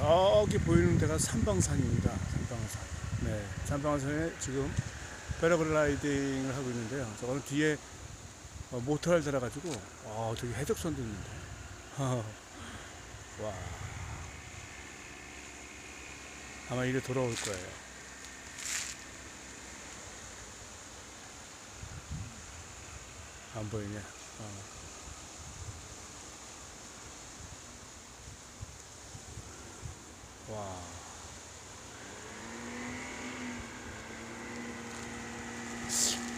저기 보이는 데가 삼방산입니다. 삼방산. 네, 삼방산에 지금 패러글라이딩을 하고 있는데요. 저거는 뒤에 어, 모터를 달아가지고, 어, 저기 해적선도 있는데. 와. 아마 이래 돌아올 거예요. 안 보이네. 어. 와.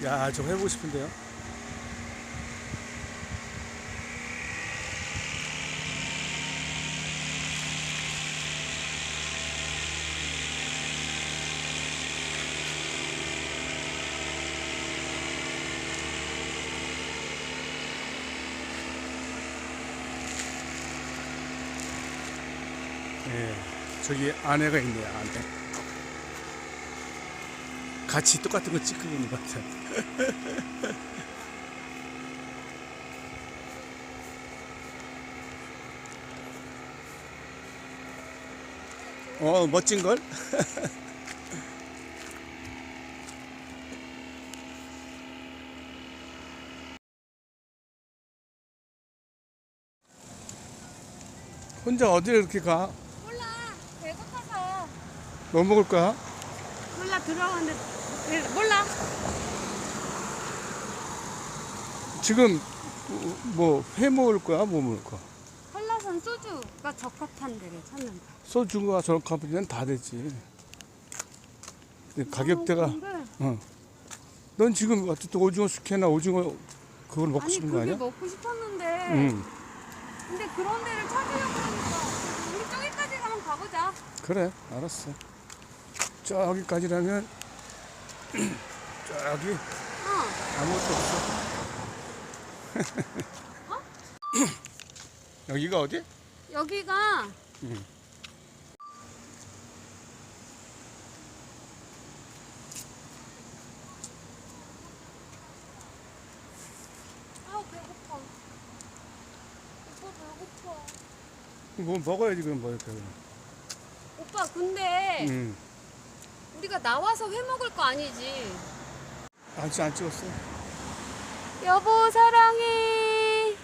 야, 저 해보고 싶은데요. 예, 저기 아내가 있네요, 아내. 같이 똑같은 거 찍고 있는 것 같아요. 어, 멋진 걸? 혼자 어디를 이렇게 가? 뭐 먹을 거야? 몰라 들어왔는데 네, 몰라 지금 뭐 회 먹을 거야? 뭐 먹을 거야? 한라산 소주가 적합한 데를 찾는다 소주가 저렇게 다 되지. 근데 가격대가 어. 넌 지금 어쨌든 오징어 숙회나 오징어 그걸 먹고 아니 싶은 거 아니야? 먹고 싶었는데 응. 근데 그런 데를 찾으려고 하니까 우리 저기까지 가면 가보자 그래, 알았어. 저기까지라면 저기 어 아무것도 없어. 여기가 어디? 여기가 응. 아 배고파 오빠 배고파 뭐 먹어야지 그럼 뭐 이렇게. 오빠 근데 응. 우리가 나와서 회 먹을 거 아니지 아직 안 찍었어. 여보 사랑해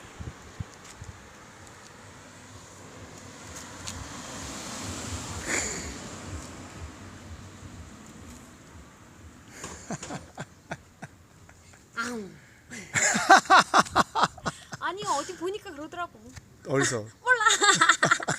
아니 어디 보니까 그러더라고 어디서?